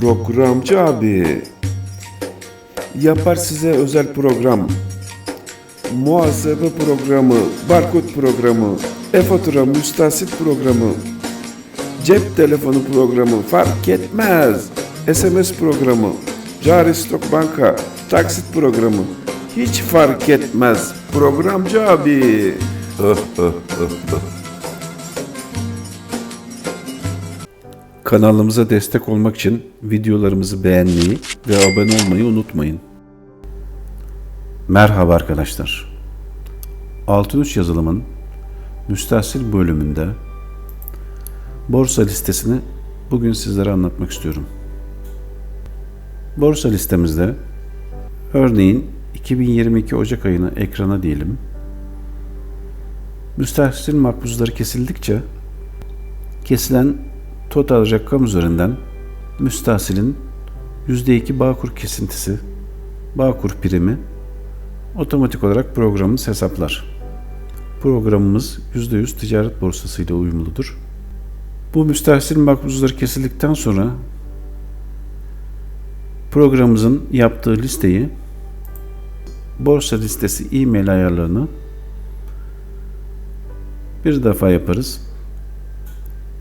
Programcı abi. Yapar size özel program. Muhasebe programı, barkod programı, e-fatura müstahsit programı, cep telefonu programı fark etmez. SMS programı, cari stok banka, taksit programı hiç fark etmez. Programcı abi. Kanalımıza destek olmak için videolarımızı beğenmeyi ve abone olmayı unutmayın. Merhaba arkadaşlar. Altın Üç yazılımın müstahsil bölümünde borsa listesini bugün sizlere anlatmak istiyorum. Borsa listemizde örneğin 2022 Ocak ayını ekrana diyelim. Müstahsil makbuzları kesildikçe kesilen total rakam üzerinden müstahsilin %2 Bağkur kesintisi, Bağkur primi otomatik olarak programımız hesaplar. Programımız %100 ticaret borsası ile uyumludur. Bu müstahsil makbuzları kesildikten sonra programımızın yaptığı listeyi borsa listesi e-mail ayarlarını bir defa yaparız.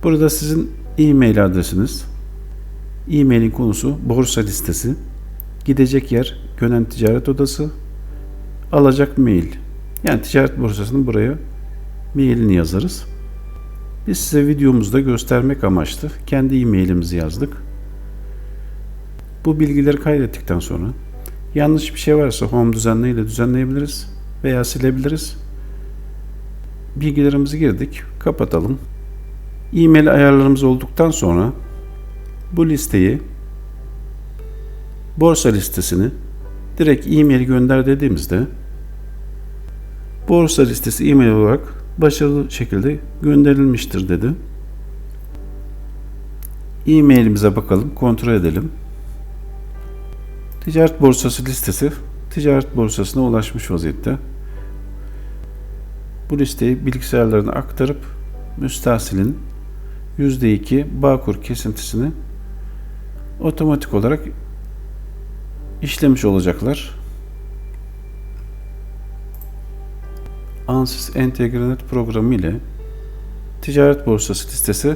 Burada sizin e-mail adresiniz, e-mailin konusu borsa listesi, gidecek yer Gönen Ticaret Odası, alacak mail. Yani ticaret borsasının buraya mailini yazarız. Biz size videomuzda göstermek amaçlı kendi e-mailimizi yazdık. Bu bilgileri kaydettikten sonra yanlış bir şey varsa home düzenle ile düzenleyebiliriz veya silebiliriz. Bilgilerimizi girdik, kapatalım. E-mail ayarlarımız olduktan sonra bu listeyi borsa listesini direkt e-mail gönder dediğimizde borsa listesi e-mail olarak başarılı şekilde gönderilmiştir dedi. E-mailimize bakalım, kontrol edelim. Ticaret borsası listesi ticaret borsasına ulaşmış vaziyette. Bu listeyi bilgisayarlarına aktarıp müstahsilin %2 Bağkur kesintisini otomatik olarak işlemiş olacaklar. Ansys Entegranet programı ile ticaret borsası listesi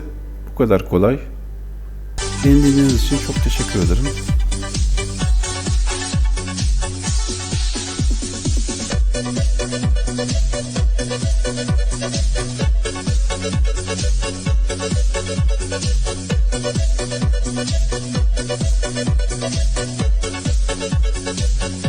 bu kadar kolay. Dinlediğiniz için çok teşekkür ederim.